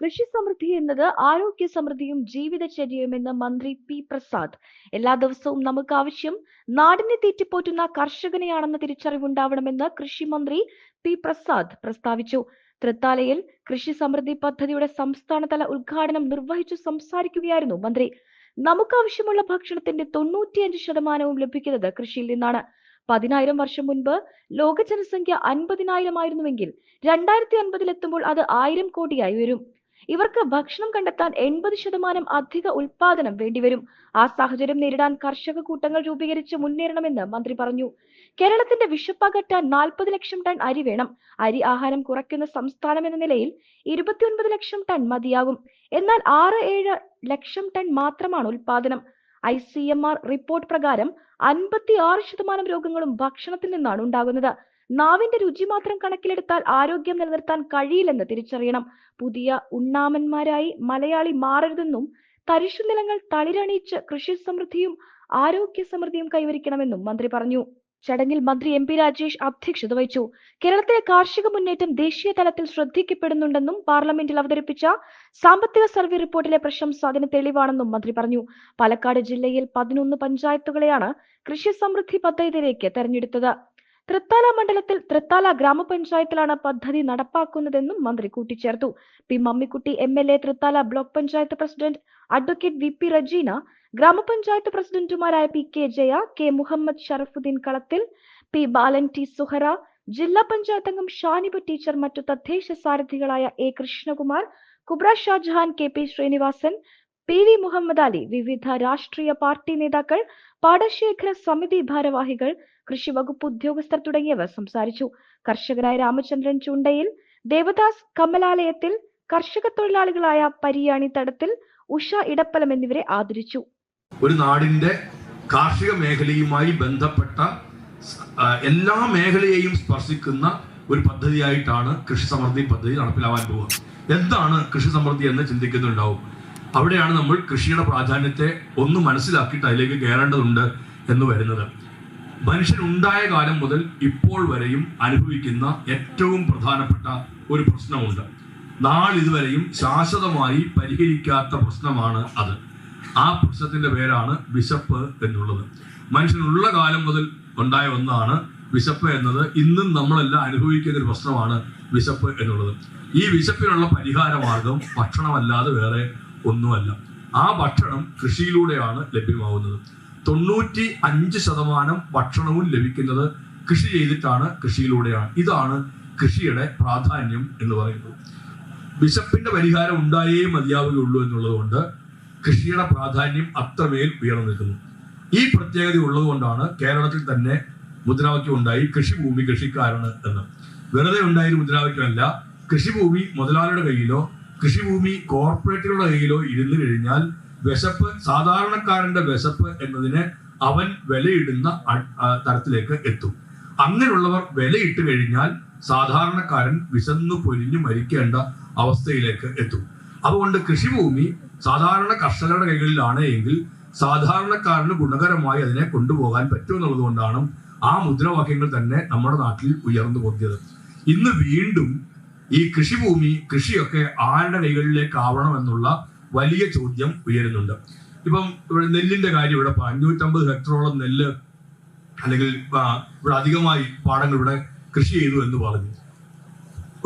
കൃഷി സമൃദ്ധി എന്നത് ആരോഗ്യ സമൃദ്ധിയും ജീവിതചര്യയുമെന്ന് മന്ത്രി പി പ്രസാദ്. എല്ലാ ദിവസവും നമുക്ക് ആവശ്യം നാടിനെ തീറ്റിപ്പോറ്റുന്ന കർഷകനെയാണെന്ന തിരിച്ചറിവുണ്ടാവണമെന്ന് കൃഷി മന്ത്രി പി പ്രസാദ് പ്രസ്താവിച്ചു. തൃത്താലയിൽ കൃഷി സമൃദ്ധി പദ്ധതിയുടെ സംസ്ഥാനതല ഉദ്ഘാടനം നിർവഹിച്ചു സംസാരിക്കുകയായിരുന്നു മന്ത്രി. നമുക്ക് ആവശ്യമുള്ള ഭക്ഷണത്തിന്റെ തൊണ്ണൂറ്റിയഞ്ച് ശതമാനവും ലഭിക്കുന്നത് കൃഷിയിൽ നിന്നാണ്. പതിനായിരം വർഷം മുൻപ് ലോക ജനസംഖ്യ അൻപതിനായിരം ആയിരുന്നുവെങ്കിൽ രണ്ടായിരത്തി അൻപതിലെത്തുമ്പോൾ അത് ആയിരം കോടിയായി വരും. ഇവർക്ക് ഭക്ഷണം കണ്ടെത്താൻ എൺപത് ശതമാനം അധിക ഉൽപാദനം വേണ്ടിവരും. ആ സാഹചര്യം നേരിടാൻ കർഷക കൂട്ടങ്ങൾ രൂപീകരിച്ച് മുന്നേറണമെന്ന് മന്ത്രി പറഞ്ഞു. കേരളത്തിന്റെ വിശപ്പകറ്റാൻ നാൽപ്പത് ലക്ഷം ടൺ അരി വേണം. അരി ആഹാരം കുറയ്ക്കുന്ന സംസ്ഥാനം എന്ന നിലയിൽ ഇരുപത്തിയൊൻപത് ലക്ഷം ടൺ മതിയാകും. എന്നാൽ ആറ് ഏഴ് ലക്ഷം ടൺ മാത്രമാണ് ഉൽപാദനം I C M R report പ്രകാരം അൻപത്തി ആറ് ശതമാനം രോഗങ്ങളും ഭക്ഷണത്തിൽ നിന്നാണ് ഉണ്ടാകുന്നത്. നാവിന്റെ രുചി മാത്രം കണക്കിലെടുത്താൽ ആരോഗ്യം നിലനിർത്താൻ കഴിയില്ലെന്ന് തിരിച്ചറിയണം. പുതിയ ഉണ്ണാമന്മാരായി മലയാളി മാറരുതെന്നും തരിശു നിലങ്ങൾ തളിരണിയിച്ച് കൃഷി സമൃദ്ധിയും ആരോഗ്യ സമൃദ്ധിയും കൈവരിക്കണമെന്നും മന്ത്രി പറഞ്ഞു. ചടങ്ങിൽ മന്ത്രി എം പി രാജേഷ് അധ്യക്ഷത വഹിച്ചു. കേരളത്തിലെ കാർഷിക മുന്നേറ്റം ദേശീയ തലത്തിൽ ശ്രദ്ധിക്കപ്പെടുന്നുണ്ടെന്നും പാർലമെന്റിൽ അവതരിപ്പിച്ച സാമ്പത്തിക സർവേ റിപ്പോർട്ടിലെ പ്രശംസ അതിന് തെളിവാണെന്നും മന്ത്രി പറഞ്ഞു. പാലക്കാട് ജില്ലയിൽ പതിനൊന്ന് പഞ്ചായത്തുകളെയാണ് കൃഷി സമൃദ്ധി പദ്ധതിയിലേക്ക് തെരഞ്ഞെടുത്തത്. തൃത്താല മണ്ഡലത്തിൽ തൃത്താല ഗ്രാമപഞ്ചായത്തിലാണ് പദ്ധതി നടപ്പാക്കുന്നതെന്നും മന്ത്രി കൂട്ടിച്ചേർത്തു. P Mammikutty M L A Thrithala block panchayat president advocate V P Rajeena ഗ്രാമപഞ്ചായത്ത് പ്രസിഡന്റുമാരായ P K Jaya K Muhammad Sharafudheen Kalathil P Balan T Suhara ജില്ലാ പഞ്ചായത്ത് അംഗം ഷാനിബ് ടീച്ചർ മറ്റു തദ്ദേശ സാരഥികളായ A Krishnakumar Kubra Shajahan K P Sreenivasan P V Muhammad Ali വിവിധ രാഷ്ട്രീയ party നേതാക്കൾ പാടശേഖര സമിതി ഭാരവാഹികൾ കൃഷി വകുപ്പ് ഉദ്യോഗസ്ഥർ തുടങ്ങിയവർ സംസാരിച്ചു. കർഷകരായ രാമചന്ദ്രൻ ചുണ്ടയിൽ ദേവദാസ് കമലാലയത്തിൽ കർഷക തൊഴിലാളികളായ പരിയാണി തടത്തിൽ ഉഷ ഇടപ്പലം എന്നിവരെ ആദരിച്ചു. ഒരു നാടിന്റെ കാർഷിക മേഖലയുമായി ബന്ധപ്പെട്ട എല്ലാ മേഖലയെയും സ്പർശിക്കുന്ന ഒരു പദ്ധതിയായിട്ടാണ് കൃഷി സമൃദ്ധി പദ്ധതി നടപ്പിലാവാൻ പോകുന്നത്. എന്താണ് കൃഷി സമൃദ്ധി എന്ന് ചിന്തിക്കുന്നുണ്ടാവും? അവിടെയാണ് നമ്മൾ കൃഷിയുടെ പ്രാധാന്യത്തെ ഒന്ന് മനസ്സിലാക്കിയിട്ട് അതിലേക്ക് കയറേണ്ടതുണ്ട് എന്ന് വരുന്നത്. മനുഷ്യനുണ്ടായ കാലം മുതൽ ഇപ്പോൾ വരെയും അനുഭവിക്കുന്ന ഏറ്റവും പ്രധാനപ്പെട്ട ഒരു പ്രശ്നമുണ്ട്. നാളിതുവരെയും ശാശ്വതമായി പരിഹരിക്കാത്ത പ്രശ്നമാണ് അത്. ആ പ്രശ്നത്തിന്റെ പേരാണ് വിശപ്പ് എന്നുള്ളത്. മനുഷ്യനുള്ള കാലം മുതൽ ഉണ്ടായ ഒന്നാണ് വിശപ്പ് എന്നത്. ഇന്നും നമ്മളെല്ലാം അനുഭവിക്കുന്ന ഒരു പ്രശ്നമാണ് വിശപ്പ് എന്നുള്ളത്. ഈ വിശപ്പിനുള്ള പരിഹാര മാർഗം ഭക്ഷണമല്ലാതെ വേറെ ഒന്നുമല്ല. ആ ഭക്ഷണം കൃഷിയിലൂടെയാണ് ലഭ്യമാവുന്നത്. തൊണ്ണൂറ്റി അഞ്ച് ശതമാനം ഭക്ഷണവും ലഭിക്കുന്നത് കൃഷി ചെയ്തിട്ടാണ് കൃഷിയിലൂടെയാണ്. ഇതാണ് കൃഷിയുടെ പ്രാധാന്യം എന്ന് പറയുന്നത്. വിശപ്പിന്റെ പരിഹാരം ഉണ്ടായേ മതിയാവുകയുള്ളൂ എന്നുള്ളതുകൊണ്ട് കൃഷിയുടെ പ്രാധാന്യം അത്രമേൽ ഉയർന്നു നിൽക്കുന്നു. ഈ പ്രത്യേകത ഉള്ളതുകൊണ്ടാണ് കേരളത്തിൽ തന്നെ മുദ്രാവാക്യം ഉണ്ടായി കൃഷിഭൂമി കൃഷിക്കാരാണ് എന്ന്. വെറുതെ ഉണ്ടായ മുദ്രാവാക്യമല്ല. കൃഷിഭൂമി മുതലാളിയുടെ കയ്യിലോ കൃഷിഭൂമി കോർപ്പറേറ്റുകളുടെ കയ്യിലോ ഇരുന്നു കഴിഞ്ഞാൽ വിശപ്പ് സാധാരണക്കാരന്റെ വിശപ്പ് എന്നതിന് അവൻ വിലയിടുന്ന തരത്തിലേക്ക് എത്തും. അങ്ങനെയുള്ളവർ വിലയിട്ട് കഴിഞ്ഞാൽ സാധാരണക്കാരൻ വിശന്നു പൊരിഞ്ഞു മരിക്കേണ്ട അവസ്ഥയിലേക്ക് എത്തും. അതുകൊണ്ട് കൃഷിഭൂമി സാധാരണ കർഷകരുടെ കൈകളിലാണ് എങ്കിൽ സാധാരണക്കാരന് ഗുണകരമായി അതിനെ കൊണ്ടുപോകാൻ പറ്റുമെന്നുള്ളത് കൊണ്ടാണ് ആ മുദ്രാവാക്യങ്ങൾ തന്നെ നമ്മുടെ നാട്ടിൽ ഉയർന്നു പൊന്തിയത്. ഇന്ന് വീണ്ടും ഈ കൃഷിഭൂമി കൃഷിയൊക്കെ ആരുടെ കൈകളിലേക്ക് ആവണം എന്നുള്ള വലിയ ചോദ്യം ഉയരുന്നുണ്ട്. ഇപ്പം ഇവിടെ നെല്ലിന്റെ കാര്യം ഇവിടെ അഞ്ഞൂറ്റമ്പത് ഹെക്ടറോളം നെല്ല് അല്ലെങ്കിൽ ഇവിടെ അധികമായി പാടങ്ങൾ ഇവിടെ കൃഷി ചെയ്തു എന്ന് പറഞ്ഞു.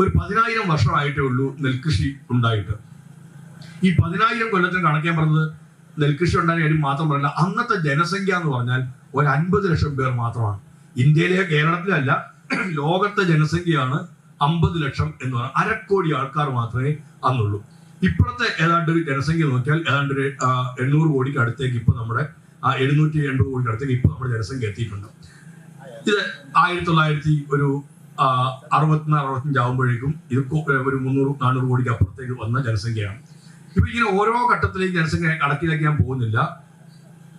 ഒരു പതിനായിരം വർഷമായിട്ടേ ഉള്ളൂ നെൽകൃഷി ഉണ്ടായിട്ട്. ഈ പതിനായിരം കൊല്ലത്തിന് കണക്കാൻ പറഞ്ഞത് നെൽകൃഷി ഉണ്ടായ കാര്യം മാത്രം പറയില്ല അന്നത്തെ ജനസംഖ്യ എന്ന് പറഞ്ഞാൽ ഒരു അൻപത് ലക്ഷം പേർ മാത്രമാണ്. ഇന്ത്യയിലെ കേരളത്തിലല്ല ലോകത്തെ ജനസംഖ്യയാണ് അമ്പത് ലക്ഷം എന്ന് പറഞ്ഞാൽ അരക്കോടി ആൾക്കാർ മാത്രമേ അന്നുള്ളൂ. ഇപ്പോഴത്തെ ഏതാണ്ട് ഒരു ജനസംഖ്യ നോക്കിയാൽ ഏതാണ്ട് ഒരു എണ്ണൂറ് കോടിക്ക് അടുത്തേക്ക് ഇപ്പൊ നമ്മുടെ എഴുന്നൂറ്റി എൺപത് കോടിക്ക് അടുത്തേക്ക് ഇപ്പൊ നമ്മുടെ ജനസംഖ്യ എത്തിയിട്ടുണ്ട്. ഇത് ആയിരത്തി തൊള്ളായിരത്തി ഒരു അറുപത്തിനാല് അറുപത്തഞ്ച് ആകുമ്പോഴേക്കും ഇത് ഒരു മുന്നൂറ് നാനൂറ് കോടിക്ക് അപ്പുറത്തേക്ക് വന്ന ജനസംഖ്യയാണ്. ഇപ്പൊ ഇങ്ങനെ ഓരോ ഘട്ടത്തിലേക്ക് ജനസംഖ്യ കണക്കിലേക്ക് ഞാൻ പോകുന്നില്ല.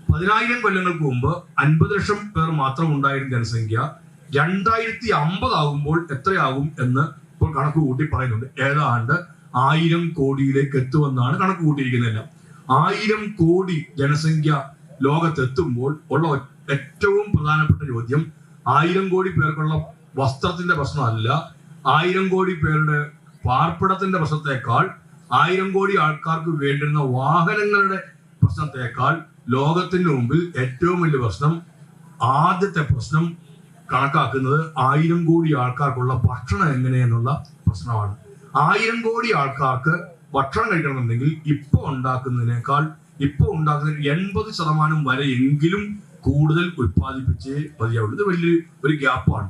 പതിനായിരം കൊല്ലങ്ങൾക്ക് മുമ്പ് അൻപത് ലക്ഷം പേർ മാത്രം ഉണ്ടായിരുന്ന ജനസംഖ്യ രണ്ടായിരത്തി അമ്പത് ആകുമ്പോൾ എത്രയാകും എന്ന് ഇപ്പോൾ കണക്ക് കൂട്ടി പറയുന്നുണ്ട്. ഏതാണ്ട് ആയിരം കോടിയിലേക്ക് എത്തുമെന്നാണ് കണക്ക് കൂട്ടിയിരിക്കുന്നതല്ല ആയിരം കോടി ജനസംഖ്യ ലോകത്തെത്തുമ്പോൾ ഉള്ള ഏറ്റവും പ്രധാനപ്പെട്ട ചോദ്യം ആയിരം കോടി പേർക്കുള്ള വസ്ത്രത്തിന്റെ പ്രശ്നമല്ല. ആയിരം കോടി പേരുടെ പാർപ്പിടത്തിന്റെ പ്രശ്നത്തെക്കാൾ ആയിരം കോടി ആൾക്കാർക്ക് വേണ്ടുന്ന വാഹനങ്ങളുടെ പ്രശ്നത്തെക്കാൾ ലോകത്തിന് മുമ്പിൽ ഏറ്റവും വലിയ പ്രശ്നം ആദ്യത്തെ പ്രശ്നം കണക്കാക്കുന്നത് ആയിരം കോടി ആൾക്കാർക്കുള്ള ഭക്ഷണം എങ്ങനെയെന്നുള്ള പ്രശ്നമാണ്. ആയിരം കോടി ആൾക്കാർക്ക് ഭക്ഷണം കഴിക്കണമെന്നുണ്ടെങ്കിൽ ഇപ്പോൾ ഉണ്ടാക്കുന്നതിനേക്കാൾ ഇപ്പോൾ ഉണ്ടാക്കുന്ന എൺപത് ശതമാനം വരെ എങ്കിലും കൂടുതൽ ഉത്പാദിപ്പിച്ചേ മതിയാവുള്ളൂ. ഇത് വലിയ ഒരു ഗ്യാപ്പാണ്.